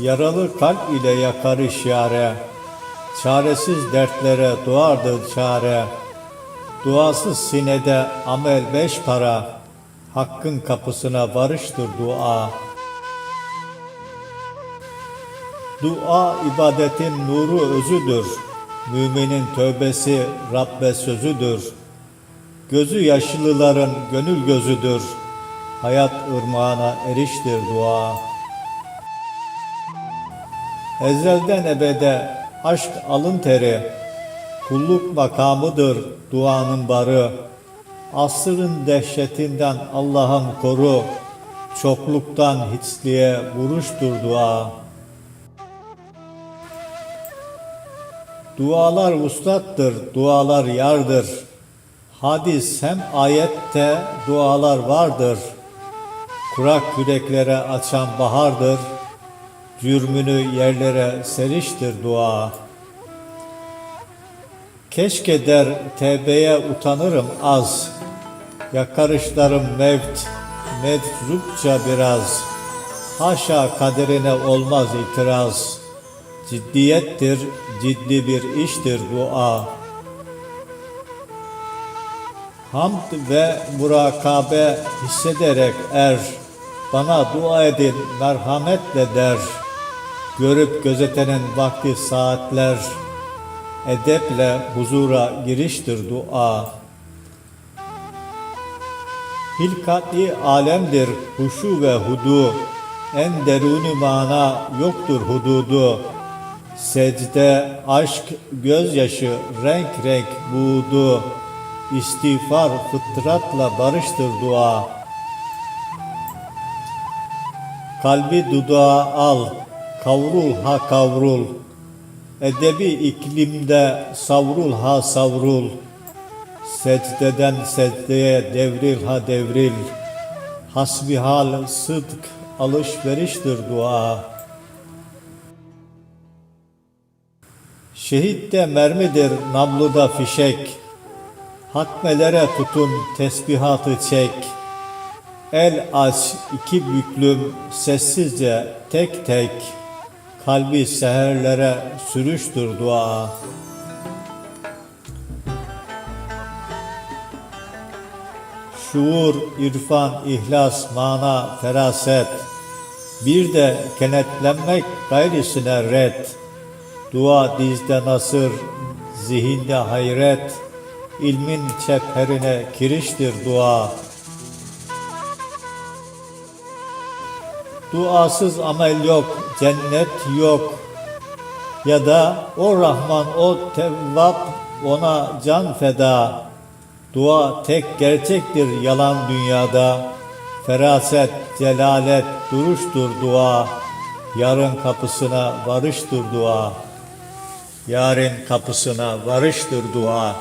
Yaralı kalp ile yakarış yare, çaresiz dertlere duardır çare. Duasız sinede amel beş para, hakkın kapısına varıştır dua. Dua ibadetin nuru özüdür. Müminin tövbesi Rabbe sözüdür. Gözü yaşlıların gönül gözüdür. Hayat ırmağına eriştir dua. Ezelden ebede aşk alın teri, kulluk makamıdır duanın barı. Asrın dehşetinden Allah'ım koru, çokluktan hiçliğe vuruştur dua. Dualar ustattır, dualar yardır. Hadis hem ayette dualar vardır. Kurak yüreklere açan bahardır. Cürmünü yerlere seriştir dua. Keşke der tevbeye utanırım az. Yakarışlarım mevt, meczupça biraz. Haşa kaderine olmaz itiraz. Ciddiyettir, ciddi bir iştir dua. Hamd ve murakabe hissederek er, bana dua edin merhametle der. Görüp gözetenin vakti saatler, edeple huzura giriştir dua. Hilkati alemdir huşu ve hudu, en deruni mana yoktur hududu. Secde, aşk, gözyaşı renk renk buğdu. İstiğfar fıtratla barıştır dua. Kalbi dudağa al, kavrul ha kavrul. Edebi iklimde savrul ha savrul. Secdeden secdeye devril ha devril. Hasbihal sıdk alışveriştir dua. Şehit de mermidir, namluda fişek. Hatmelere tutun, tesbihatı çek. El aç, iki büklüm, sessizce, tek tek. Kalbi seherlere sürüştür dua. Şuur, irfan, ihlas, mana, feraset. Bir de kenetlenmek gayrisine red. Dua dizde nasır, zihinde hayret, ilmin çeperine kiriştir dua. Duasız amel yok, cennet yok. Ya da o Rahman, o Tevvap, ona can feda. Dua tek gerçektir yalan dünyada. Feraset, celalet, duruştur dua. Yarın kapısına varıştır dua. Yarın kapısına varıştır dua.